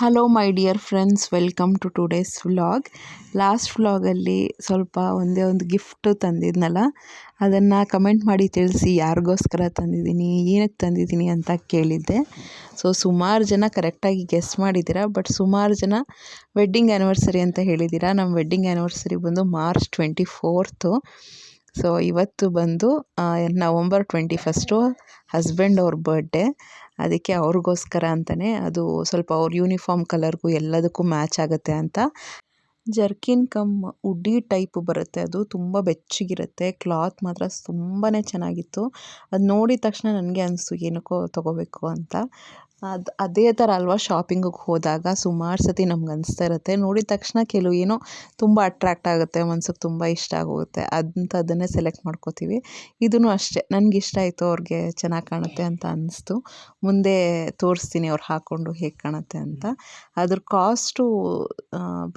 Hello my dear friends welcome to today's vlog last ವ್ಲಾಗಲ್ಲಿ ಸ್ವಲ್ಪ ಒಂದೇ ಒಂದು ಗಿಫ್ಟು ತಂದಿದ್ನಲ್ಲ, ಅದನ್ನು ಕಮೆಂಟ್ ಮಾಡಿ ತಿಳಿಸಿ ಯಾರಿಗೋಸ್ಕರ ತಂದಿದ್ದೀನಿ, ಏನಕ್ಕೆ ತಂದಿದ್ದೀನಿ ಅಂತ ಕೇಳಿದ್ದೆ. ಸೊ ಸುಮಾರು ಜನ ಕರೆಕ್ಟಾಗಿ ಗೆಸ್ ಮಾಡಿದ್ದೀರಾ ಬಟ್ ಸುಮಾರು ಜನ ವೆಡ್ಡಿಂಗ್ ಆ್ಯನಿವರ್ಸರಿ ಅಂತ ಹೇಳಿದ್ದೀರಾ. ನಮ್ಮ ವೆಡ್ಡಿಂಗ್ ಆ್ಯನಿವರ್ಸರಿ ಬಂದು ಮಾರ್ಚ್ ಟ್ವೆಂಟಿ ಫೋರ್ತು ಸೊ ಇವತ್ತು ಬಂದು ನವಂಬರ್ ಟ್ವೆಂಟಿ ಫಸ್ಟು ಹಸ್ಬೆಂಡ್ ಅವ್ರ ಬರ್ಡೇ ಅದಕ್ಕೆ ಅವ್ರಿಗೋಸ್ಕರ ಅಂತಲೇ ಅದು ಸ್ವಲ್ಪ ಅವ್ರ ಯೂನಿಫಾರ್ಮ್ ಕಲರ್ಗೂ ಎಲ್ಲದಕ್ಕೂ ಮ್ಯಾಚ್ ಆಗುತ್ತೆ ಅಂತ. ಜರ್ಕಿನ್ ಕಮ್ ಉಡ್ಡಿ ಟೈಪ್ ಬರುತ್ತೆ ಅದು, ತುಂಬ ಬೆಚ್ಚಗಿರುತ್ತೆ ಕ್ಲಾತ್ ಮಾತ್ರ ತುಂಬಾ ಚೆನ್ನಾಗಿತ್ತು. ಅದು ನೋಡಿದ ತಕ್ಷಣ ನನಗೆ ಅನಿಸ್ತು, ಏನಕ್ಕೋ ತೊಗೋಬೇಕು ಅಂತ. ಅದು, ಅದೇ ಥರ ಅಲ್ವಾ ಶಾಪಿಂಗಿಗೆ ಹೋದಾಗ ಸುಮಾರು ಸತಿ ನಮ್ಗೆ ಅನಿಸ್ತಾ ಇರುತ್ತೆ. ನೋಡಿದ ತಕ್ಷಣ ಕೆಲವು ಏನೋ ತುಂಬ ಅಟ್ರ್ಯಾಕ್ಟ್ ಆಗುತ್ತೆ, ಮನ್ಸಿಗೆ ತುಂಬ ಇಷ್ಟ ಆಗೋಗುತ್ತೆ. ಅಂಥದ್ದನ್ನೇ ಸೆಲೆಕ್ಟ್ ಮಾಡ್ಕೋತೀವಿ. ಇದೂ ಅಷ್ಟೇ. ನನಗೆ ಇಷ್ಟ ಆಯಿತು ಅವ್ರಿಗೆ ಚೆನ್ನಾಗಿ ಕಾಣುತ್ತೆ ಅಂತ ಅನ್ನಿಸ್ತು ಮುಂದೆ ತೋರಿಸ್ತೀನಿ ಅವ್ರು ಹಾಕ್ಕೊಂಡು ಹೇಗೆ ಕಾಣುತ್ತೆ ಅಂತ. ಅದ್ರ ಕಾಸ್ಟು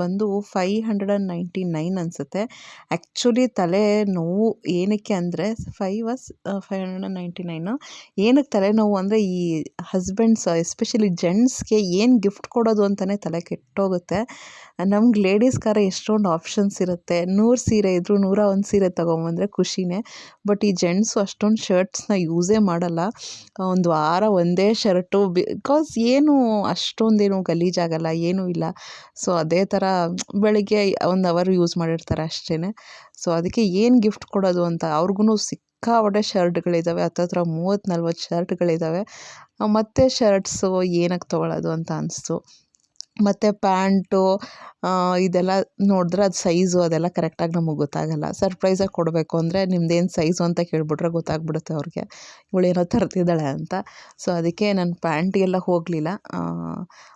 ಬಂದು five hundred and ninety nine ಅನಿಸುತ್ತೆ. ಆ್ಯಕ್ಚುಲಿ ತಲೆ ನೋವು ಏನಕ್ಕೆ ಅಂದರೆ five was five hundred and ninety nine ಏನಕ್ಕೆ ತಲೆನೋವು ಅಂದರೆ ಈ ಹಸ್ಬೆಂಡ್ಸ್ ಎಸ್ಪೆಷಲಿ ಜೆಂಟ್ಸ್ಗೆ ಏನು ಗಿಫ್ಟ್ ಕೊಡೋದು ಅಂತಲೇ ತಲೆ ಕೆಟ್ಟೋಗುತ್ತೆ. ನಮ್ಗೆ ಲೇಡೀಸ್ಗಾರೆ ಎಷ್ಟೊಂದು ಆಪ್ಷನ್ಸ್ ಇರುತ್ತೆ. ನೂರು ಸೀರೆ ಇದ್ದರೂ ನೂರ ಒಂದು ಸೀರೆ ತೊಗೊಂಬಂದರೆ ಖುಷಿನೇ. ಬಟ್ ಈ ಜೆಂಟ್ಸು ಅಷ್ಟೊಂದು ಶರ್ಟ್ಸ್ನ ಯೂಸೇ ಮಾಡಲ್ಲ. ಒಂದು ವಾರ ಒಂದೇ ಶರ್ಟು ಬಿಕಾಸ್ ಏನು ಅಷ್ಟೊಂದೇನು ಗಲೀಜಾಗಲ್ಲ ಏನೂ ಇಲ್ಲ. ಸೊ ಅದೇ ಥರ ಬೆಳಿಗ್ಗೆ ಒಂದು ಅವರ್ ಯೂಸ್ ಮಾಡಿರ್ತಾರೆ ಅಷ್ಟೇ ಸೊ ಅದಕ್ಕೆ ಏನು ಗಿಫ್ಟ್ ಕೊಡೋದು ಅಂತ ಅವ್ರಿಗೂ ಸಿಕ್ಕಾಪಟ್ಟೆ ಶರ್ಟ್ಗಳಿದ್ದಾವೆ ಹತ್ತತ್ರ ಮೂವತ್ತು, ನಲ್ವತ್ತು ಶರ್ಟ್ಗಳಿದ್ದಾವೆ ಮತ್ತು ಶರ್ಟ್ಸು ಏನಕ್ಕೆ ತೊಗೊಳ್ಳೋದು ಅಂತ ಅನಿಸ್ತು. ಮತ್ತು ಪ್ಯಾಂಟು ಇದೆಲ್ಲ ನೋಡಿದ್ರೆ ಅದು ಸೈಜು ಅದೆಲ್ಲ ಕರೆಕ್ಟಾಗಿ ನಮಗೆ ಗೊತ್ತಾಗಲ್ಲ. ಸರ್ಪ್ರೈಸಾಗಿ ಕೊಡಬೇಕು ಅಂದರೆ ನಿಮ್ದೇನು ಸೈಜು ಅಂತ ಕೇಳಿಬಿಟ್ರೆ ಗೊತ್ತಾಗ್ಬಿಡುತ್ತೆ ಅವ್ರಿಗೆ. ಇವಳೇನೋ ತರ್ತಿದ್ದಾಳೆ ಅಂತ. ಸೊ, ಅದಕ್ಕೆ ನಾನು ಪ್ಯಾಂಟಿಗೆಲ್ಲ ಹೋಗಲಿಲ್ಲ.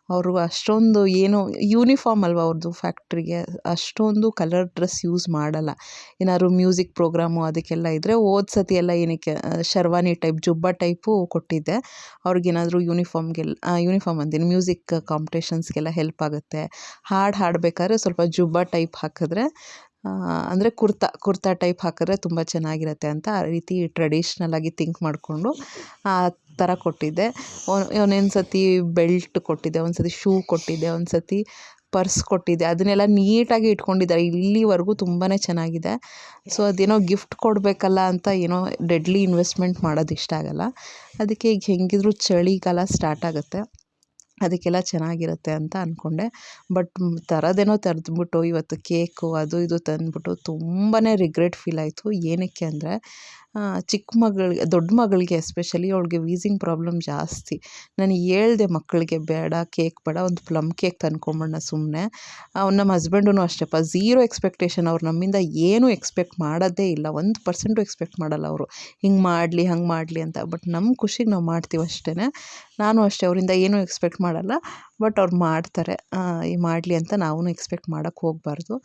ಅವರು ಅಷ್ಟೊಂದು ಏನು ಯೂನಿಫಾರ್ಮ್ ಅಲ್ವಾ ಅವ್ರದ್ದು ಫ್ಯಾಕ್ಟ್ರಿಗೆ ಅಷ್ಟೊಂದು ಕಲರ್ ಡ್ರೆಸ್ ಯೂಸ್ ಮಾಡಲ್ಲ. ಏನಾದ್ರು ಮ್ಯೂಸಿಕ್ ಪ್ರೋಗ್ರಾಮು ಅದಕ್ಕೆಲ್ಲ ಇದ್ದರೆ ಹೋದ ಸತಿ ಎಲ್ಲ ಏನಕ್ಕೆ ಶರ್ವಾನಿ ಟೈಪ್ ಜುಬ್ಬ ಟೈಪು ಕೊಟ್ಟಿದ್ದೆ. ಅವ್ರಿಗೇನಾದರೂ ಯೂನಿಫಾರ್ಮ್ಗೆಲ್ಲ ಯೂನಿಫಾರ್ಮ್ ಅಂತೀನಿ ಮ್ಯೂಸಿಕ್ ಕಾಂಪಿಟೇಷನ್ಸ್ಗೆಲ್ಲ ಹೆಲ್ಪ್ ಆಗುತ್ತೆ. ಹಾಡು ಹಾಡಬೇಕಾದ್ರೆ ಸ್ವಲ್ಪ ಜುಬ್ಬ ಟೈಪ್ ಹಾಕಿದ್ರೆ ಅಂದರೆ ಕುರ್ತಾ ಕುರ್ತಾ ಟೈಪ್ ಹಾಕಿದ್ರೆ ತುಂಬ ಚೆನ್ನಾಗಿರುತ್ತೆ ಅಂತ ಆ ರೀತಿ ಟ್ರೆಡಿಷ್ನಲಾಗಿ ಥಿಂಕ್ ಮಾಡಿಕೊಂಡು ಥರ ಕೊಟ್ಟಿದ್ದೆ. ಒಂದೊಂದು ಸತಿ ಬೆಲ್ಟ್ ಕೊಟ್ಟಿದ್ದೆ ಒಂದು ಸತಿ ಶೂ ಕೊಟ್ಟಿದ್ದೆ ಒಂದು ಸತಿ ಪರ್ಸ್ ಕೊಟ್ಟಿದ್ದೆ. ಅದನ್ನೆಲ್ಲ ನೀಟಾಗಿ ಇಟ್ಕೊಂಡಿದ್ದಾರೆ. ಇಲ್ಲಿವರೆಗೂ ತುಂಬಾ ಚೆನ್ನಾಗಿದೆ. ಸೊ ಅದೇನೋ ಗಿಫ್ಟ್ ಕೊಡಬೇಕಲ್ಲ ಅಂತ ಏನೋ ಡೆಡ್ಲಿ ಇನ್ವೆಸ್ಟ್ಮೆಂಟ್ ಮಾಡೋದು ಇಷ್ಟ ಆಗಲ್ಲ. ಅದಕ್ಕೆ ಈಗ ಹೆಂಗಿದ್ರು ಚಳಿಗಾಲ ಸ್ಟಾರ್ಟ್ ಆಗುತ್ತೆ. ಅದಕ್ಕೆಲ್ಲ ಚೆನ್ನಾಗಿರುತ್ತೆ ಅಂತ ಅಂದ್ಕೊಂಡೆ ಬಟ್ ತರೋದೇನೋ ತರಿಸ್ಬಿಟ್ಟು ಇವತ್ತು ಕೇಕು, ಅದು ಇದು ತಂದುಬಿಟ್ಟು ತುಂಬಾ ರಿಗ್ರೆಟ್ ಫೀಲ್ ಆಯಿತು. ಏನಕ್ಕೆ ಅಂದರೆ ಚಿಕ್ಕ ಮಗಳಿಗೆ, ದೊಡ್ಡ ಮಗಳಿಗೆ ಎಸ್ಪೆಷಲಿ ಅವಳಿಗೆ ವೀಸಿಂಗ್ ಪ್ರಾಬ್ಲಮ್ ಜಾಸ್ತಿ. ನಾನು ಹೇಳ್ದೆ ಮಕ್ಕಳಿಗೆ, ಬೇಡ ಕೇಕ್ ಬೇಡ, ಒಂದು ಪ್ಲಮ್ ಕೇಕ್ ತಂದ್ಕೊಂಬಿಡೋಣ ಸುಮ್ಮನೆ ಅವ್ನು ನಮ್ಮ ಹಸ್ಬೆಂಡೂ ಅಷ್ಟೇಪ್ಪ ಝೀರೋ ಎಕ್ಸ್ಪೆಕ್ಟೇಷನ್ ಅವ್ರು ನಮ್ಮಿಂದ ಏನೂ ಎಕ್ಸ್ಪೆಕ್ಟ್ ಮಾಡೋದೇ ಇಲ್ಲ, ಒಂದು ಪರ್ಸೆಂಟು ಎಕ್ಸ್ಪೆಕ್ಟ್ ಮಾಡಲ್ಲ ಅವರು. ಹಿಂಗೆ ಮಾಡಲಿ, ಹಂಗೆ ಮಾಡಲಿ ಅಂತ ಬಟ್ ನಮ್ಮ ಖುಷಿಗೆ ನಾವು ಮಾಡ್ತೀವಿ ಅಷ್ಟೇ ನಾನು ಅಷ್ಟೇ ಅವರಿಂದ ಏನೂ ಎಕ್ಸ್ಪೆಕ್ಟ್ ಮಾಡಲ್ಲ ಬಟ್ ಅವ್ರು ಮಾಡ್ತಾರೆ. ಮಾಡಲಿ ಅಂತ ನಾವೂ ಎಕ್ಸ್ಪೆಕ್ಟ್ ಮಾಡೋಕ್ಕೆ ಹೋಗಬಾರ್ದು.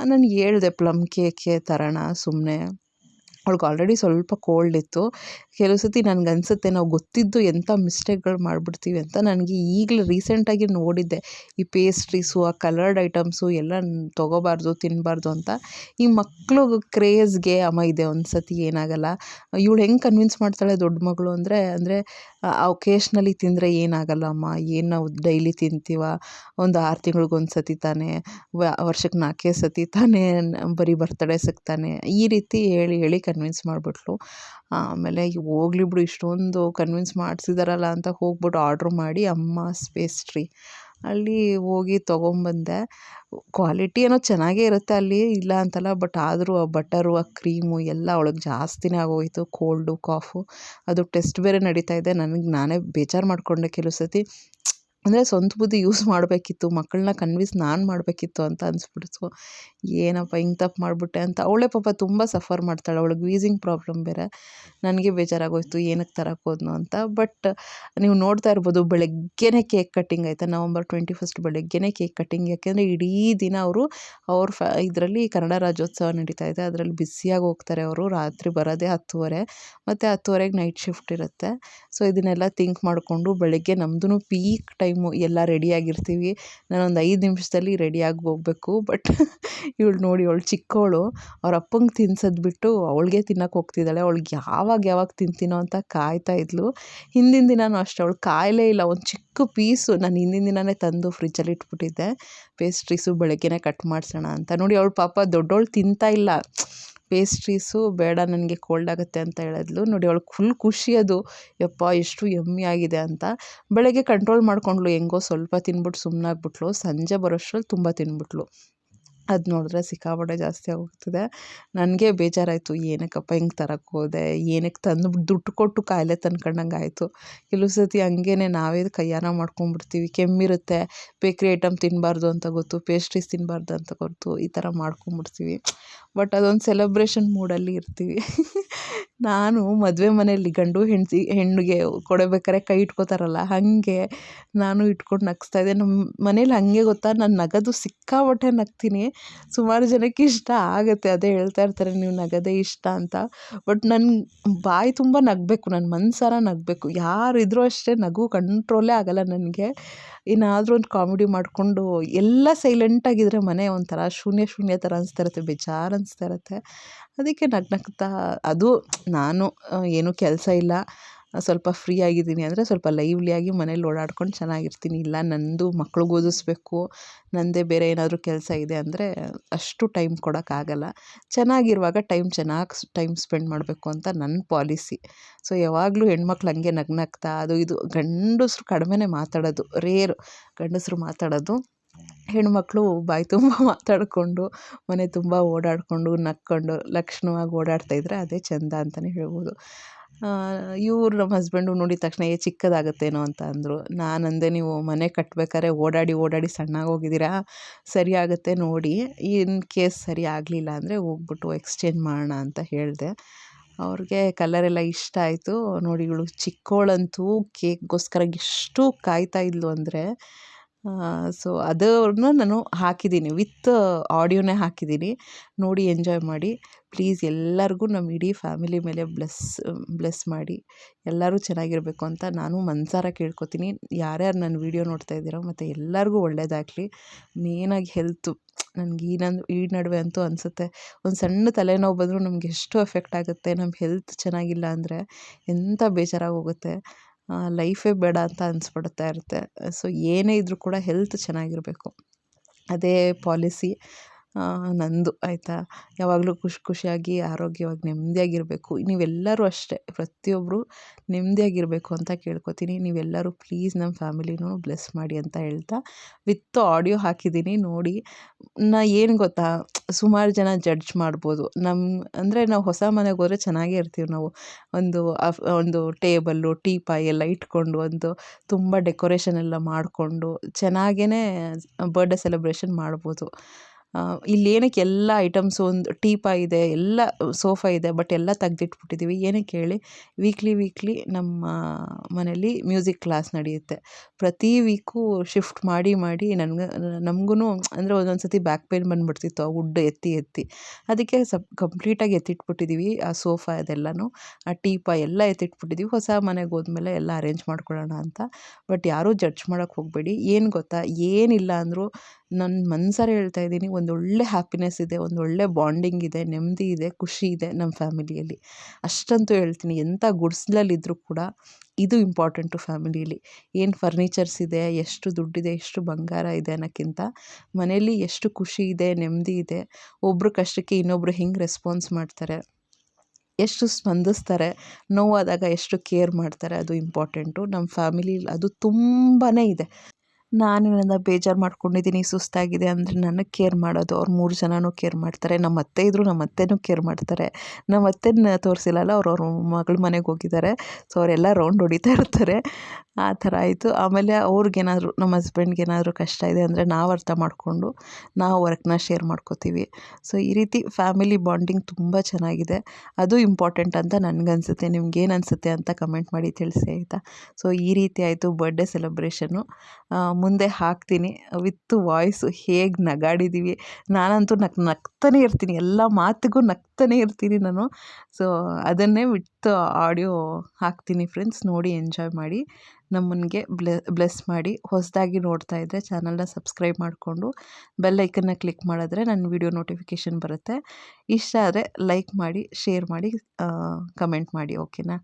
ನಾನು ಹೇಳ್ದೆ ಪ್ಲಮ್ ಕೇಕೆ ತರೋಣ ಸುಮ್ಮನೆ ಅವ್ಳಿಗೆ ಆಲ್ರೆಡಿ ಸ್ವಲ್ಪ ಕೋಲ್ಡ್ ಇತ್ತು. ಕೆಲವು ಸತಿ ನನಗೆ ಅನಿಸುತ್ತೆ ನಾವು ಗೊತ್ತಿದ್ದು ಎಂಥ ಮಿಸ್ಟೇಕ್ಗಳು ಮಾಡಿಬಿಡ್ತೀವಿ ಅಂತ ನನಗೆ ಈಗಲೇ ರೀಸೆಂಟಾಗಿ ನೋಡಿದ್ದೆ. ಈ ಪೇಸ್ಟ್ರೀಸು ಆ ಕಲರ್ಡ್ ಐಟಮ್ಸು ಎಲ್ಲ ತೊಗೋಬಾರ್ದು ತಿನ್ನಬಾರ್ದು ಅಂತ. ಈ ಮಕ್ಕಳು ಕ್ರೇಜ್ಗೆ ಅಮ್ಮ ಇದೆ ಒಂದು ಸತಿ ಏನಾಗಲ್ಲ. ಇವಳು ಹೆಂಗೆ ಕನ್ವಿನ್ಸ್ ಮಾಡ್ತಾಳೆ ದೊಡ್ಡ ಮಗಳು ಅಂದರೆ ಅಂದರೆ ಒಕೇಶ್ನಲಿ ತಿಂದರೆ ಏನಾಗಲ್ಲ ಅಮ್ಮ. ಏನು ನಾವು ಡೈಲಿ ತಿಂತೀವ? ಒಂದು ಆರು ತಿಂಗಳಿಗೊಂದು ಸತಿ ತಾನೆ ವರ್ಷಕ್ಕೆ ನಾಲ್ಕೇ ಸತಿ ತಾನೇ, ಬರೀ ಬರ್ತಡೇ ಸಿಗ್ತಾನೆ. ಈ ರೀತಿ ಹೇಳಿ ಹೇಳಿ ಕನ್ವಿನ್ಸ್ ಮಾಡಿಬಿಟ್ಲು. ಆಮೇಲೆ ಹೋಗ್ಲಿ ಬಿಡು, ಇಷ್ಟೊಂದು ಕನ್ವಿನ್ಸ್ ಮಾಡಿಸಿದಾರಲ್ಲ ಅಂತ ಹೋಗ್ಬಿಟ್ಟು ಆರ್ಡ್ರ್ ಮಾಡಿ, ಅಮ್ಮ ಪೇಸ್ಟ್ರಿ ಅಲ್ಲಿ ಹೋಗಿ ತೊಗೊಂಬಂದೆ. ಕ್ವಾಲಿಟಿ ಏನೋ ಚೆನ್ನಾಗೇ ಇರುತ್ತೆ ಅಲ್ಲಿ, ಇಲ್ಲ ಅಂತಲ್ಲ ಬಟ್ ಆದರೂ ಆ ಬಟರು ಆ ಕ್ರೀಮು ಎಲ್ಲ ಅವಳಿಗೆ ಜಾಸ್ತಿನೇ ಆಗೋಯಿತು ಕೋಲ್ಡು ಕಾಫು ಅದು ಟೆಸ್ಟ್ ಬೇರೆ ನಡೀತಾ ಇದೆ. ನನಗೆ ನಾನೇ ಬೇಜಾರು ಮಾಡಿಕೊಂಡೆ ಕೆಲವು ಸತಿ. ಅಂದರೆ ಸ್ವಂತ ಬುದ್ಧಿ ಯೂಸ್ ಮಾಡಬೇಕಿತ್ತು ಮಕ್ಕಳನ್ನ ಕನ್ವಿನ್ಸ್ ನಾನು ಮಾಡಬೇಕಿತ್ತು ಅಂತ ಅನಿಸ್ಬಿಡ್ತು. ಏನಪ್ಪ ಹಿಂಗೆ ತಪ್ಪು ಮಾಡಿಬಿಟ್ಟೆ ಅಂತ. ಅವಳೇ ಪಾಪ ತುಂಬ ಸಫರ್ ಮಾಡ್ತಾಳೆ, ಅವಳಿಗೆ ವೀಸಿಂಗ್ ಪ್ರಾಬ್ಲಮ್ ಬೇರೆ. ನನಗೆ ಬೇಜಾರಾಗೋಯ್ತು ಏನಕ್ಕೆ ತರಕ್ಕೆ ಅಂತ. ಬಟ್ ನೀವು ನೋಡ್ತಾ ಇರ್ಬೋದು, ಬೆಳಗ್ಗೆನೇ ಕೇಕ್ ಕಟ್ಟಿಂಗ್ ಆಯಿತಾ? ನವಂಬರ್ ಟ್ವೆಂಟಿ ಫಸ್ಟ್ ಬೆಳಗ್ಗೆನೇ ಕೇಕ್ ಕಟ್ಟಿಂಗ್ ಯಾಕೆಂದರೆ ಇಡೀ ದಿನ ಅವರು, ಅವ್ರ ಫ್ಯಾ ಇದರಲ್ಲಿ ಕನ್ನಡ ರಾಜ್ಯೋತ್ಸವ ನಡೀತಾ ಇದೆ. ಅದರಲ್ಲಿ ಬಿಸಿಯಾಗಿ ಹೋಗ್ತಾರೆ ಅವರು. ರಾತ್ರಿ ಬರೋದೇ ಹತ್ತುವರೆ. ಮತ್ತು ಹತ್ತುವರೆಗೆ ನೈಟ್ ಶಿಫ್ಟ್ ಇರುತ್ತೆ. ಸೊ ಇದನ್ನೆಲ್ಲ ಥಿಂಕ್ ಮಾಡಿಕೊಂಡು ಬೆಳಗ್ಗೆ ನಮ್ಮದು ಪೀಕ್ ಟೈಮ್ ಟೈಮು ಎಲ್ಲ ರೆಡಿಯಾಗಿರ್ತೀವಿ ನಾನೊಂದು ಐದು ನಿಮಿಷದಲ್ಲಿ ರೆಡಿಯಾಗಿ ಹೋಗ್ಬೇಕು. ಬಟ್ ಇವಳು ನೋಡಿ ಅವಳು ಚಿಕ್ಕವಳು ಅವ್ರ ಅಪ್ಪಂಗೆ ತಿನ್ಸದ್ ಬಿಟ್ಟು ಅವಳಿಗೆ ತಿನ್ನೋಕೆ ಹೋಗ್ತಿದ್ದಾಳೆ. ಅವಳಿಗೆ ಯಾವಾಗ ಯಾವಾಗ ತಿಂತೀನೋ ಅಂತ ಕಾಯ್ತಾ ಇದ್ಲು. ಹಿಂದಿನ ದಿನವೂ ಅಷ್ಟೇ, ಅವಳು ಕಾಯಲೇ ಇಲ್ಲ. ಒಂದು ಚಿಕ್ಕ ಪೀಸು ನಾನು ಹಿಂದಿನ ದಿನವೇ ತಂದು ಫ್ರಿಜ್ಜಲ್ಲಿ ಇಟ್ಬಿಟ್ಟಿದ್ದೆ. ಪೇಸ್ಟ್ರೀಸು ಬೆಳಗ್ಗೆನೇ ಕಟ್ ಮಾಡಿಸೋಣ ಅಂತ. ನೋಡಿ ಅವಳು ಪಾಪ ದೊಡ್ಡವಳು ತಿಂತಾ ಇಲ್ಲ. ಪೇಸ್ಟ್ರೀಸು ಬೇಡ ನನಗೆ ಕೋಲ್ಡ್ ಆಗುತ್ತೆ ಅಂತ ಹೇಳಿದ್ಲು. ನೋಡಿ ಅವಳು ಫುಲ್ ಖುಷಿ ಅದು. ಯಪ್ಪ, ಎಷ್ಟು ಯಮ್ಮಿ ಆಗಿದೆ ಅಂತ. ಬೆಳಗ್ಗೆ ಕಂಟ್ರೋಲ್ ಮಾಡ್ಕೊಂಡ್ಳು. ಹೆಂಗೋ ಸ್ವಲ್ಪ ತಿನ್ಬಿಟ್ಟು ಸುಮ್ಮನಾಗ್ಬಿಟ್ಲು ಸಂಜೆ ಬರೋಷ್ಟ್ರಲ್ಲಿ ತುಂಬ ತಿನ್ಬಿಟ್ಲು ಅದು ನೋಡಿದ್ರೆ ಸಿಕ್ಕಾಪಟ್ಟೆ ಜಾಸ್ತಿ ಆಗೋಗ್ತದೆ. ನನಗೆ ಬೇಜಾರಾಯಿತು. ಏನಕ್ಕಪ್ಪ ಹಿಂಗೆ ತರಕ್ಕೆ ಹೋದೆ? ಏನಕ್ಕೆ ತಂದು ದುಡ್ಡು ಕೊಟ್ಟು ಕಾಯಿಲೆ ತಂದ್ಕೊಂಡಂಗೆ ಆಯಿತು. ಕೆಲವು ಸತಿ ಹಂಗೇ ನಾವೇ ಕೈಯಾರ ಮಾಡ್ಕೊಂಬಿಡ್ತೀವಿ. ಕೆಮ್ಮಿರುತ್ತೆ. ಬೇಕ್ರಿ ಐಟಮ್ ತಿನ್ನಬಾರ್ದು ಅಂತ ಗೊತ್ತು. ಪೇಸ್ಟ್ರೀಸ್ ತಿನ್ನಬಾರ್ದು ಅಂತ ಗೊತ್ತು. ಈ ಥರ ಮಾಡ್ಕೊಂಬಿಡ್ತೀವಿ. ಬಟ್ ಅದೊಂದು ಸೆಲೆಬ್ರೇಷನ್ ಮೂಡಲ್ಲಿ ಇರ್ತೀವಿ. ನಾನು ಮದುವೆ ಮನೆಯಲ್ಲಿ ಗಂಡು ಹೆಂಡತಿ ಹೆಣ್ಣಿಗೆ ಕೊಡಬೇಕಾದ್ರೆ ಕೈ ಇಟ್ಕೋತಾರಲ್ಲ, ಹಾಗೆ ನಾನು ಇಟ್ಕೊಂಡು ನಗಿಸ್ತಾ ಇದ್ದೆ. ನಮ್ಮ ಮನೇಲಿ ಹಾಗೆ ಗೊತ್ತಾ, ನಾನು ನಗೋದು ಸಿಕ್ಕಾಪಟ್ಟೆ ನಗ್ತೀನಿ. ಸುಮಾರು ಜನಕ್ಕೆ ಇಷ್ಟ ಆಗುತ್ತೆ, ಅದೇ ಹೇಳ್ತಾ ಇರ್ತಾರೆ, ನೀವು ನಗೋದೇ ಇಷ್ಟ ಅಂತ. ಬಟ್ ನನ್ನ ಬಾಯಿ ತುಂಬ ನಗಬೇಕು ನನ್ನ ಮನ್ಸಾರ ನಗಬೇಕು. ಯಾರಿದ್ರೂ ಅಷ್ಟೇ ನಗು ಕಂಟ್ರೋಲೇ ಆಗೋಲ್ಲ ನನಗೆ. ಏನಾದರೂ ಒಂದು ಕಾಮಿಡಿ ಮಾಡಿಕೊಂಡು ಎಲ್ಲ ಸೈಲೆಂಟಾಗಿದ್ದರೆ ಮನೆ ಒಂಥರ ಶೂನ್ಯ ಶೂನ್ಯ ಥರ ಅನಿಸ್ತಾ ಇರುತ್ತೆ ಬೇಜಾರು ಅನಿಸ್ತಾ ಇರುತ್ತೆ ಅದಕ್ಕೆ ನಗು ನಗ್ತಾ ಅದು ನಾನು ಏನೂ ಕೆಲಸ ಇಲ್ಲ. ಸ್ವಲ್ಪ ಫ್ರೀ ಆಗಿದ್ದೀನಿ ಅಂದರೆ ಸ್ವಲ್ಪ ಲೈವ್ಲಿಯಾಗಿ ಮನೇಲಿ ಓಡಾಡ್ಕೊಂಡು ಚೆನ್ನಾಗಿರ್ತೀನಿ. ಇಲ್ಲ ನನ್ನದು ಮಕ್ಳಿಗೆ ಓದಿಸ್ಬೇಕು ನನ್ನದೇ ಬೇರೆ ಏನಾದರೂ ಕೆಲಸ ಇದೆ ಅಂದರೆ ಅಷ್ಟು ಟೈಮ್ ಕೊಡೋಕ್ಕಾಗಲ್ಲ ಚೆನ್ನಾಗಿರುವಾಗ ಟೈಮ್ ಚೆನ್ನಾಗಿ ಟೈಮ್ ಸ್ಪೆಂಡ್ ಮಾಡಬೇಕು ಅಂತ ನನ್ನ ಪಾಲಿಸಿ ಸೊ ಯಾವಾಗಲೂ ಹೆಣ್ಮಕ್ಳು ಹಂಗೆ ನಗು ನಗ್ತಾ ಅದು ಇದು ಗಂಡಸ್ರು ಕಡಿಮೆನೇ ಮಾತಾಡೋದು ರೇರು ಗಂಡಸರು ಮಾತಾಡೋದು. ಹೆಣ್ಮಕ್ಳು ಬಾಯಿ ತುಂಬ ಮಾತಾಡಿಕೊಂಡು, ಮನೆ ತುಂಬ ಓಡಾಡಿಕೊಂಡು ನಕ್ಕೊಂಡು ಲಕ್ಷಣವಾಗಿ ಓಡಾಡ್ತಾ ಇದ್ದರೆ ಅದೇ ಚೆಂದ ಅಂತಲೇ ಹೇಳ್ಬೋದು. ಇವ್ರು ನಮ್ಮ ಹಸ್ಬೆಂಡು ನೋಡಿದ ತಕ್ಷಣ, ಏ, ಚಿಕ್ಕದಾಗತ್ತೇನೋ ಅಂತ ಅಂದರು. ನಾನು ನೀವು ಮನೆ ಕಟ್ಟಬೇಕಾದ್ರೆ ಓಡಾಡಿ ಓಡಾಡಿ ಸಣ್ಣಾಗೋಗಿದ್ದೀರಾ ಸರಿ ಆಗುತ್ತೆ ನೋಡಿ. ಇನ್ ಕೇಸ್ ಸರಿ ಆಗಲಿಲ್ಲ ಅಂದರೆ ಹೋಗ್ಬಿಟ್ಟು ಎಕ್ಸ್ಚೇಂಜ್ ಮಾಡೋಣ ಅಂತ ಹೇಳಿದೆ. ಅವ್ರಿಗೆ ಕಲರೆಲ್ಲ ಇಷ್ಟ ಆಯಿತು. ನೋಡಿ ಇವಳು ಚಿಕ್ಕವಳಂತೂ ಕೇಕ್ಗೋಸ್ಕರ ಎಷ್ಟು ಕಾಯ್ತಾ ಇದ್ಲು ಅಂದರೆ ಸೊ ಅದನ್ನು ನಾನು ಹಾಕಿದ್ದೀನಿ. ವಿತ್ ಆಡಿಯೋನೇ ಹಾಕಿದ್ದೀನಿ. ನೋಡಿ, ಎಂಜಾಯ್ ಮಾಡಿ. ಪ್ಲೀಸ್ ಎಲ್ಲರಿಗೂ ನಮ್ಮ ಇಡೀ ಫ್ಯಾಮಿಲಿ ಮೇಲೆ ಬ್ಲೆಸ್ ಬ್ಲೆಸ್ ಮಾಡಿ. ಎಲ್ಲರೂ ಚೆನ್ನಾಗಿರಬೇಕು ಅಂತ ನಾನು ಮನಸಾರ ಕೇಳ್ಕೊತೀನಿ. ಯಾರ್ಯಾರು ನನ್ನ ವೀಡಿಯೋ ನೋಡ್ತಾ ಇದ್ದೀರೋ ಮತ್ತು ಎಲ್ಲರಿಗೂ ಒಳ್ಳೆಯದಾಗಲಿ ಮೇನಾಗಿ ಹೆಲ್ತು ನನಗೆ ಈ ಈ ನಡುವೆ ಅಂತೂ ಅನಿಸುತ್ತೆ. ಒಂದು ಸಣ್ಣ ತಲೆನೋವು ಬಂದರೂ ನಮ್ಗೆ ಎಷ್ಟು ಎಫೆಕ್ಟ್ ಆಗುತ್ತೆ. ನಮ್ಮ ಹೆಲ್ತ್ ಚೆನ್ನಾಗಿಲ್ಲ ಅಂದರೆ ಎಂಥ ಬೇಜಾರಾಗಿ ಹೋಗುತ್ತೆ ಲೈಫೇ ಬೇಡ ಅಂತ ಅನಿಸ್ಬಿಡ್ತಾ ಇರುತ್ತೆ. ಸೊ ಏನೇ ಇದ್ದರೂ ಕೂಡ ಹೆಲ್ತ್ ಚೆನ್ನಾಗಿರಬೇಕು. ಅದೇ ಪಾಲಿಸಿ ನಂದು ಆಯಿತಾ? ಯಾವಾಗಲೂ ಖುಷಿ ಖುಷಿಯಾಗಿ, ಆರೋಗ್ಯವಾಗಿ ನೆಮ್ಮದಿಯಾಗಿರಬೇಕು. ನೀವೆಲ್ಲರೂ ಅಷ್ಟೇ. ಪ್ರತಿಯೊಬ್ಬರು ನೆಮ್ಮದಿಯಾಗಿರಬೇಕು ಅಂತ ಕೇಳ್ಕೊತೀನಿ. ನೀವೆಲ್ಲರೂ ಪ್ಲೀಸ್ ನಮ್ಮ ಫ್ಯಾಮಿಲಿನೂ ಬ್ಲೆಸ್ ಮಾಡಿ ಅಂತ ಹೇಳ್ತಾ, ವಿತ್ ಆಡಿಯೋ ಹಾಕಿದ್ದೀನಿ. ನೋಡಿ, ನಾ ಏನು ಗೊತ್ತಾ? ಸುಮಾರು ಜನ ಜಡ್ಜ್ ಮಾಡ್ಬೋದು. ನಮ್ಮ ಅಂದರೆ ನಾವು ಹೊಸ ಮನೆಗೆ ಹೋದರೆ ಚೆನ್ನಾಗೇ ಇರ್ತೀವಿ ನಾವು. ಒಂದು ಒಂದು ಟೇಬಲ್ಲು ಟೀಪಾಯಿ ಎಲ್ಲ ಇಟ್ಕೊಂಡು, ಒಂದು ತುಂಬ ಡೆಕೋರೇಷನ್ ಎಲ್ಲ ಮಾಡಿಕೊಂಡು ಚೆನ್ನಾಗೇ ಬರ್ಡೇ ಸೆಲೆಬ್ರೇಷನ್ ಮಾಡ್ಬೋದು. ಇಲ್ಲಿ ಏನಕ್ಕೆ ಎಲ್ಲ ಐಟಮ್ಸು ಒಂದು ಟೀಪಾ ಇದೆ, ಎಲ್ಲ ಸೋಫಾ ಇದೆ ಬಟ್ ಎಲ್ಲ ತೆಗ್ದಿಟ್ಬಿಟ್ಟಿದ್ದೀವಿ ಏನಕ್ಕೆ ಹೇಳಿ? ವೀಕ್ಲಿ ವೀಕ್ಲಿ ನಮ್ಮ ಮನೇಲಿ ಮ್ಯೂಸಿಕ್ ಕ್ಲಾಸ್ ನಡೆಯುತ್ತೆ. ಪ್ರತಿ ವೀಕು ಶಿಫ್ಟ್ ಮಾಡಿ ಮಾಡಿ ನನಗೆ ನಮಗೂ ಅಂದರೆ ಒಂದೊಂದು ಸತಿ ಬ್ಯಾಕ್ ಪೇನ್ ಬಂದುಬಿಡ್ತಿತ್ತು, ಆ ವುಡ್ ಎತ್ತಿ ಎತ್ತಿ. ಅದಕ್ಕೆ ಸಪ್ ಕಂಪ್ಲೀಟಾಗಿ ಎತ್ತಿಟ್ಬಿಟ್ಟಿದ್ದೀವಿ ಆ ಸೋಫಾ ಅದೆಲ್ಲನೂ. ಆ ಟೀಪಾ ಎಲ್ಲ ಎತ್ತಿಟ್ಬಿಟ್ಟಿದ್ದೀವಿ ಹೊಸ ಮನೆಗೆ ಹೋದ್ಮೇಲೆ ಎಲ್ಲ ಅರೇಂಜ್ ಮಾಡ್ಕೊಳ್ಳೋಣ ಅಂತ. ಬಟ್ ಯಾರೂ ಜಡ್ಜ್ ಮಾಡೋಕ್ಕೆ ಹೋಗಬೇಡಿ. ಏನು ಗೊತ್ತಾ? ಏನಿಲ್ಲ ಅಂದರೂ ನನ್ನ ಮನ್ಸಾರೆ ಹೇಳ್ತಾ ಇದ್ದೀನಿ ಒಳ್ಳೆ ಹ್ಯಾಪಿನೆಸ್ ಇದೆ, ಒಂದು ಒಳ್ಳೆ ಬಾಂಡಿಂಗ್ ಇದೆ, ನೆಮ್ಮದಿ ಇದೆ, ಖುಷಿ ಇದೆ ನಮ್ಮ ಫ್ಯಾಮಿಲಿಯಲ್ಲಿ ಅಷ್ಟಂತೂ ಹೇಳ್ತೀನಿ ಎಂಥ ಗುಡ್ಸ್ಲಲ್ಲಿದ್ದರೂ ಕೂಡ ಇದು ಇಂಪಾರ್ಟೆಂಟು ಫ್ಯಾಮಿಲಿಯಲ್ಲಿ ಏನು ಫರ್ನಿಚರ್ಸ್ ಇದೆ, ಎಷ್ಟು ದುಡ್ಡಿದೆ, ಎಷ್ಟು ಬಂಗಾರ ಇದೆ ಅನ್ನೋಕ್ಕಿಂತ ಮನೆಯಲ್ಲಿ ಎಷ್ಟು ಖುಷಿ ಇದೆ, ನೆಮ್ಮದಿ ಇದೆ ಒಬ್ಬರು ಕಷ್ಟಕ್ಕೆ ಇನ್ನೊಬ್ಬರು ಹೆಂಗೆ ರೆಸ್ಪಾನ್ಸ್ ಮಾಡ್ತಾರೆ, ಎಷ್ಟು ಸ್ಪಂದಿಸ್ತಾರೆ, ನೋವಾದಾಗ ಎಷ್ಟು ಕೇರ್ ಮಾಡ್ತಾರೆ, ಅದು ಇಂಪಾರ್ಟೆಂಟು ನಮ್ಮ ಫ್ಯಾಮಿಲಿಲಿ ಅದು ತುಂಬಾ ಇದೆ. ನಾನು ನನ್ನ ಬೇಜಾರು ಮಾಡ್ಕೊಂಡಿದ್ದೀನಿ, ಸುಸ್ತಾಗಿದೆ ಅಂದರೆ ನನಗೆ ಕೇರ್ ಮಾಡೋದು. ಅವ್ರು ಮೂರು ಜನನೂ ಕೇರ್ ಮಾಡ್ತಾರೆ. ನಮ್ಮ ಅತ್ತೆ ಇದ್ದರು ನಮ್ಮ ಅತ್ತೆನೂ ಕೇರ್ ಮಾಡ್ತಾರೆ. ನಮ್ಮ ಅತ್ತೆನ ತೋರಿಸಿಲ್ಲಲ್ಲ, ಅವ್ರು ಅವ್ರ ಮಗಳ ಮನೆಗೆ ಹೋಗಿದ್ದಾರೆ. ಸೊ ಅವರೆಲ್ಲ ರೌಂಡ್ ಹೊಡಿತಾ ಇರ್ತಾರೆ. ಆ ಥರ ಆಯಿತು. ಆಮೇಲೆ ಅವ್ರಿಗೇನಾದ್ರು ನಮ್ಮ ಹಸ್ಬೆಂಡ್ಗೇನಾದರೂ ಕಷ್ಟ ಇದೆ ಅಂದರೆ ನಾವು ಅರ್ಥ ಮಾಡಿಕೊಂಡು ನಾವು ವರ್ಕ್ನ ಶೇರ್ ಮಾಡ್ಕೋತೀವಿ. ಸೊ ಈ ರೀತಿ ಫ್ಯಾಮಿಲಿ ಬಾಂಡಿಂಗ್ ತುಂಬ ಚೆನ್ನಾಗಿದೆ. ಅದು ಇಂಪಾರ್ಟೆಂಟ್ ಅಂತ ನನಗನ್ಸುತ್ತೆ. ನಿಮ್ಗೇನು ಅನಿಸುತ್ತೆ ಅಂತ ಕಮೆಂಟ್ ಮಾಡಿ ತಿಳಿಸಿ, ಆಯಿತಾ? ಸೊ ಈ ರೀತಿ ಆಯಿತು ಬರ್ಡೇ ಸೆಲೆಬ್ರೇಷನ್ನು ಮುಂದೆ ಹಾಕ್ತೀನಿ. ವಿತ್ ವಾಯ್ಸು ಹೇಗೆ ನಗಾಡಿದ್ದೀವಿ ನಾನಂತೂ ನಕ್, ನಗ್ತಾನೆ ಇರ್ತೀನಿ. ಎಲ್ಲ ಮಾತಿಗೂ ನಗ್ತಾನೆ ಇರ್ತೀನಿ ನಾನು. ಸೊ ಅದನ್ನೇ ವಿತ್ ಆಡಿಯೋ ಹಾಕ್ತೀನಿ ಫ್ರೆಂಡ್ಸ್ ನೋಡಿ ಎಂಜಾಯ್ ಮಾಡಿ. ನಮ್ಮನಿಗೆ ಬ್ಲೆ ಬ್ಲೆಸ್ ಮಾಡಿ. ಹೊಸದಾಗಿ ನೋಡ್ತಾ ಇದ್ದರೆ ಚಾನಲ್ನ ಸಬ್ಸ್ಕ್ರೈಬ್ ಮಾಡಿಕೊಂಡು ಬೆಲ್ ಐಕನ್ನ ಕ್ಲಿಕ್ ಮಾಡಿದ್ರೆ ನನ್ನ ವಿಡಿಯೋ ನೋಟಿಫಿಕೇಷನ್ ಬರುತ್ತೆ. ಇಷ್ಟ ಆದರೆ ಲೈಕ್ ಮಾಡಿ ಶೇರ್ ಮಾಡಿ ಕಮೆಂಟ್ ಮಾಡಿ ಓಕೆನಾ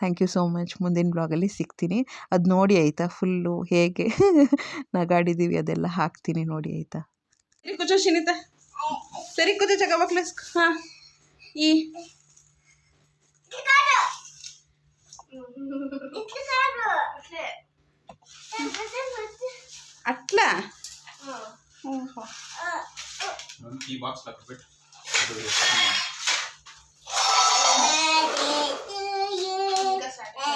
ಥ್ಯಾಂಕ್ ಯು ಸೋ ಮಚ್. ಮುಂದಿನ ಬ್ಲಾಗಲ್ಲಿ ಸಿಗ್ತೀನಿ. ಅದು ನೋಡಿ ಆಯಿತಾ? ಫುಲ್ಲು ಹೇಗೆ ನಗಾಡಿದ್ದೀವಿ ಅದೆಲ್ಲ ಹಾಕ್ತೀನಿ ನೋಡಿ ಆಯಿತಾ? ಸರಿ ಕೂಚೋ ಶಿನಿತ. ಸರಿ ಹ್ಞೂ ಚಕ ಮಕ್ಳು. ಹಾ. ಈ. ಹ್ಞೂ ಓಹೋ. ಈ ಬಾಕ್ಸ್ ಹಾಕ್ಬಿಟ್ಟು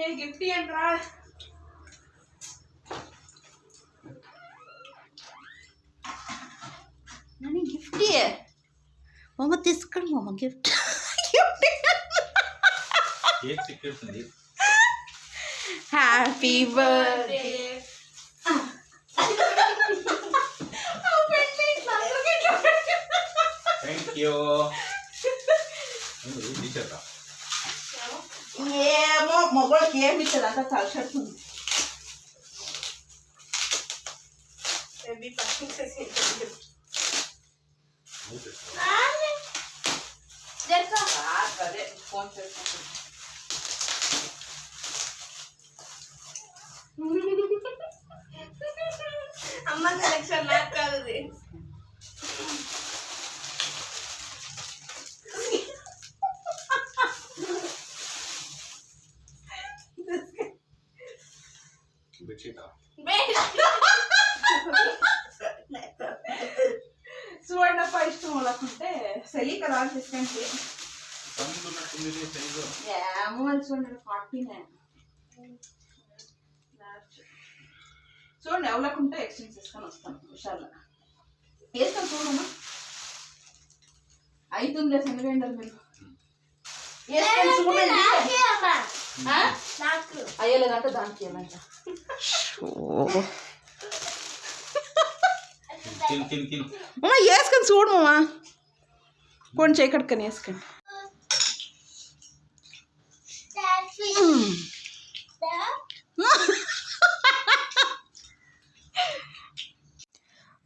Hey, gifty and try. Nani. Mama, this girl, mama, gift. gift. Happy birthday. Thank you. ఏమో మొగోళ్ళకి ఏమి ఇచ్చదు అంతా తలసడుతుంది అదే ఫోన్ చేసుకుంటుంది विचिता ಸುವರ್ಣ ಇಷ್ಟು ಮೊಲಕುಂಟೆ ಸಲಿ ಕದ ಅನ್ಸಿಸ್ಕೊಂಡ್ವಿ ತಮ್ಮದು ನಟ್ಟಿಂದಿದೆ ಸೈಜು ಮೂವನ್ ಸುವರ್ಣ ಫಾರ್ಟಿನೇ చూడండి ఎవలకుంటే ఎక్స్చేంజ్ చేసుకొని వస్తాం విషయాల్లో వేస్తాం చూడమ్మా అవుతుందిలే శనివేండలు మీరు వేస్తాం చూడండి అయ్యలేదంటే దానికి ఏమంట ತಿನ್ ತಿನ್ ತಿನ್ అమ్మ వేసుకొని చూడు మామా పోనీ చేయి కడుక్కొని వేసుకొని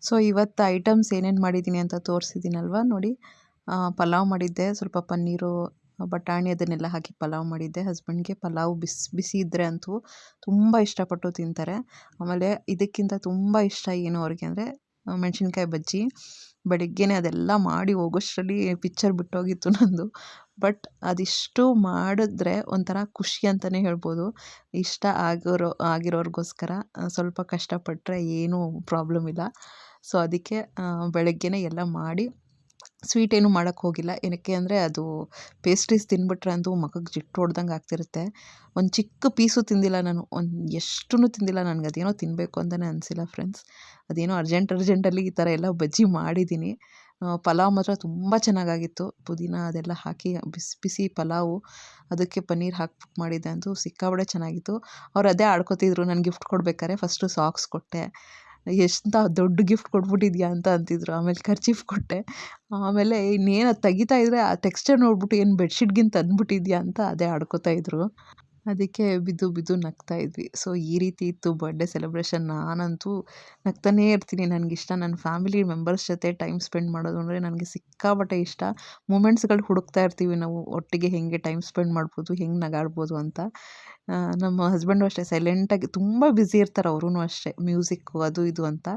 ಸೊ ಇವತ್ತು ಐಟಮ್ಸ್ ಏನೇನು ಮಾಡಿದ್ದೀನಿ ಅಂತ ತೋರಿಸಿದ್ದೀನಲ್ವ ನೋಡಿ ಆ, ಪಲಾವ್ ಮಾಡಿದ್ದೆ ಸ್ವಲ್ಪ ಪನ್ನೀರು ಬಟಾಣಿ ಅದನ್ನೆಲ್ಲ ಹಾಕಿ ಪಲಾವ್ ಮಾಡಿದ್ದೆ. ಹಸ್ಬೆಂಡ್ಗೆ ಪಲಾವ್ ಬಿಸಿ ಬಿಸಿ ಇದ್ದರೆ ಅಂತೂ ತುಂಬ ಇಷ್ಟಪಟ್ಟು ತಿಂತಾರೆ. ಆಮೇಲೆ ಇದಕ್ಕಿಂತ ತುಂಬ ಇಷ್ಟ ಏನು ಅವ್ರಿಗೆ ಅಂದರೆ, ಮೆಣಸಿನ್ಕಾಯಿ ಬಜ್ಜಿ. ಬೆಳಗ್ಗೆನೇ ಅದೆಲ್ಲ ಮಾಡಿ ಹೋಗೋಷ್ಟರಲ್ಲಿ ಪಿಕ್ಚರ್ ಬಿಟ್ಟೋಗಿತ್ತು ನಂದು. ಬಟ್ ಅದಿಷ್ಟು ಮಾಡಿದ್ರೆ ಒಂಥರ ಖುಷಿ ಅಂತಲೇ ಹೇಳ್ಬೋದು. ಇಷ್ಟ ಆಗಿರೋ, ಆಗಿರೋರಿಗೋಸ್ಕರ ಸ್ವಲ್ಪ ಕಷ್ಟಪಟ್ಟರೆ ಏನೂ ಪ್ರಾಬ್ಲಮ್ ಇಲ್ಲ. ಸೊ, ಅದಕ್ಕೆ ಬೆಳಗ್ಗೆನೇ ಎಲ್ಲ ಮಾಡಿ ಸ್ವೀಟ್ ಏನು ಮಾಡೋಕ್ಕೆ ಹೋಗಿಲ್ಲ. ಏನಕ್ಕೆ ಅಂದರೆ ಅದು ಪೇಸ್ಟ್ರೀಸ್ ತಿಂದ್ಬಿಟ್ರೆ ಅಂತೂ ಮಗಕ್ಕೆ ಜಿಟ್ಟು ಹೊಡ್ದಂಗೆ ಆಗ್ತಿರುತ್ತೆ. ಒಂದು ಚಿಕ್ಕ ಪೀಸು ತಿಂದಿಲ್ಲ ನಾನು. ಒಂದು ಎಷ್ಟೂ ತಿಂದಿಲ್ಲ ನನಗೆ. ಅದೇನೋ ತಿನ್ನಬೇಕು ಅಂತಲೇ ಅನಿಸಿಲ್ಲ ಫ್ರೆಂಡ್ಸ್ ಅದೇನೋ ಅರ್ಜೆಂಟ್ ಅರ್ಜೆಂಟಲ್ಲಿ ಈ ಥರ ಎಲ್ಲ ಬಜ್ಜಿ ಮಾಡಿದ್ದೀನಿ. ಪಲಾವ್ ಮಾತ್ರ ತುಂಬ ಚೆನ್ನಾಗಾಗಿತ್ತು. ಪುದೀನ ಅದೆಲ್ಲ ಹಾಕಿ, ಬಿಸಿ ಬಿಸಿ ಪಲಾವು, ಅದಕ್ಕೆ ಪನ್ನೀರ್ ಹಾಕ್ಬಿಟ್ಟು ಮಾಡಿದ್ದೆ ಅಂತೂ ಸಿಕ್ಕಾಬಡೆ ಚೆನ್ನಾಗಿತ್ತು. ಅವ್ರು ಅದೇ ಆಡ್ಕೊತಿದ್ರು. ನಾನು ಗಿಫ್ಟ್ ಕೊಡ್ಬೇಕಾದ್ರೆ ಫಸ್ಟು ಸಾಕ್ಸ್ ಕೊಟ್ಟೆ. ಎಂಥ ದೊಡ್ಡ ಗಿಫ್ಟ್ ಕೊಟ್ಬಿಟ್ಟಿದ್ಯಾ ಅಂತ ಅಂತಿದ್ರು. ಆಮೇಲೆ ಕರ್ಚೀಫ್ ಕೊಟ್ಟೆ. ಆಮೇಲೆ ಇನ್ನೇನು ತೆಗಿತಾ ಇದ್ದರೆ ಆ ಟೆಕ್ಸ್ಚರ್ ನೋಡ್ಬಿಟ್ಟು ಏನು ಬೆಡ್ಶೀಟ್ಗಿಂತ ತಂದ್ಬಿಟ್ಟಿದ್ಯಾ ಅಂತ ಅದೇ ಆಡ್ಕೋತಾ ಇದ್ರು. ಅದಕ್ಕೆ ಬಿದ್ದು ಬಿದ್ದು ನಗ್ತಾ ಇದ್ವಿ. ಸೊ ಈ ರೀತಿ ಇತ್ತು ಬರ್ಡೇ ಸೆಲೆಬ್ರೇಷನ್ ನಾನಂತೂ ನಗ್ತಾನೇ ಇರ್ತೀನಿ. ನನಗಿಷ್ಟ. ನನ್ನ ಫ್ಯಾಮಿಲಿ ಮೆಂಬರ್ಸ್ ಜೊತೆ ಟೈಮ್ ಸ್ಪೆಂಡ್ ಮಾಡೋದು ಅಂದರೆ ನನಗೆ ಸಿಕ್ಕಾಪಟ್ಟೆ ಇಷ್ಟ. ಮೂಮೆಂಟ್ಸ್ಗಳು ಹುಡುಕ್ತಾ ಇರ್ತೀವಿ ನಾವು. ಒಟ್ಟಿಗೆ ಹೇಗೆ ಟೈಮ್ ಸ್ಪೆಂಡ್ ಮಾಡ್ಬೋದು, ಹೆಂಗೆ ನಗಾಡ್ಬೋದು ಅಂತ. ನಮ್ಮ ಹಸ್ಬೆಂಡು ಅಷ್ಟೇ. ಸೈಲೆಂಟಾಗಿ ತುಂಬ ಬ್ಯುಸಿ ಇರ್ತಾರೆ ಅವ್ರೂ ಅಷ್ಟೇ. ಮ್ಯೂಸಿಕ್ಕು ಅದು ಇದು ಅಂತ.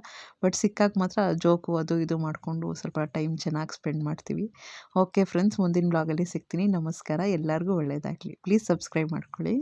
ಬಟ್ ಸಿಕ್ಕಾಗ ಮಾತ್ರ ಜೋಕು ಅದು ಇದು ಮಾಡಿಕೊಂಡು ಸ್ವಲ್ಪ ಟೈಮ್ ಚೆನ್ನಾಗಿ ಸ್ಪೆಂಡ್ ಮಾಡ್ತೀವಿ. ಓಕೆ ಫ್ರೆಂಡ್ಸ್ ಮುಂದಿನ ಬ್ಲಾಗಲ್ಲಿ ಸಿಗ್ತೀನಿ. ನಮಸ್ಕಾರ. ಎಲ್ಲರಿಗೂ ಒಳ್ಳೆಯದಾಗಲಿ ಪ್ಲೀಸ್ ಸಬ್ಸ್ಕ್ರೈಬ್ ಮಾಡ್ಕೊಳ್ಳಿ.